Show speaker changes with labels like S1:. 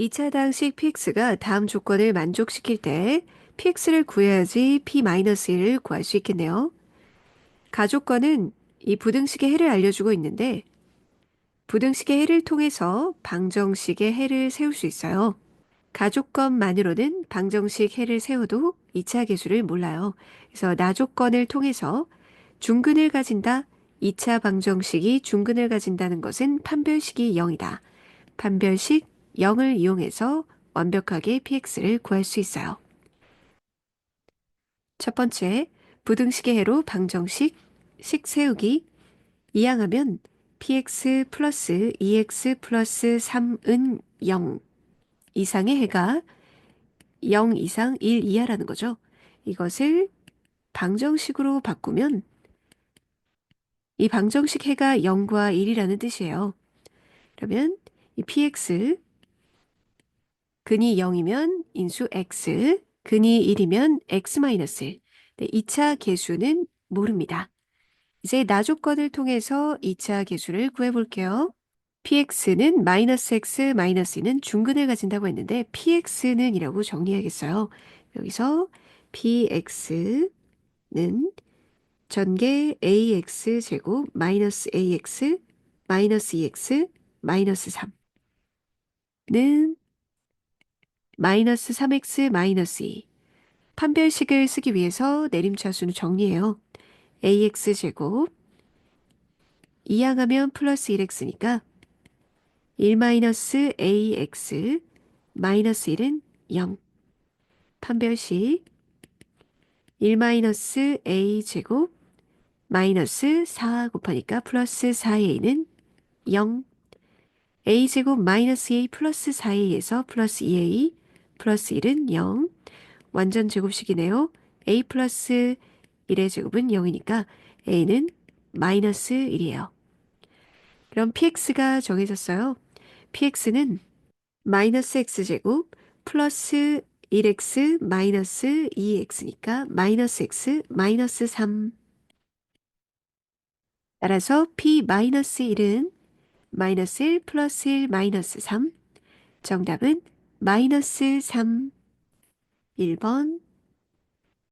S1: 2차 당식 px가 다음 조건을 만족시킬 때 px를 구해야지 p-1을 구할 수 있겠네요. 가조건은 이 부등식의 해를 알려주고 있는데 부등식의 해를 통해서 방정식의 해를 세울 수 있어요. 가조건만으로는 방정식 해를 세워도 2차 계수를 몰라요. 그래서 나조건을 통해서 중근을 가진다. 2차 방정식이 중근을 가진다는 것은 판별식이 0이다. 판별식 0을 이용해서 완벽하게 px를 구할 수 있어요. 첫 번째, 부등식의 해로 방정식, 식 세우기. 이항하면 px 플러스 2x 플러스 3은 0 이상의 해가 0 이상 1 이하라는 거죠. 이것을 방정식으로 바꾸면 이 방정식 해가 0과 1이라는 뜻이에요. 그러면 이 px 근이 0이면 인수 x, 근이 1이면 x-1. 네, 2차 계수는 모릅니다. 이제 나조건을 통해서 2차 계수를 구해볼게요. px는 마이너스 x 마이너스 2는 중근을 가진다고 했는데 px는 이라고 정리하겠어요. 여기서 px는 전개 ax 제곱 마이너스 ax 마이너스 2x 마이너스 3는 마이너스 3x 마이너스 2 판별식을 쓰기 위해서 내림차수는 정리해요. ax 제곱. 이항하면 플러스 1x니까 1 마이너스 ax 마이너스 1은 0 판별식. 1 마이너스 a 제곱 마이너스 4 곱하니까 플러스 4a는 0 a 제곱 마이너스 a 플러스 4a에서 플러스 2a 플러스 1은 0 완전 제곱식이네요. a 플러스 1의 제곱은 0이니까 a는 마이너스 1이에요. 그럼 px가 정해졌어요. px는 마이너스 x제곱 플러스 1x 마이너스 2x니까 마이너스 x 마이너스 3 따라서 p 마이너스 1은 마이너스 1 플러스 1 마이너스 3 정답은 마이너스 3 1번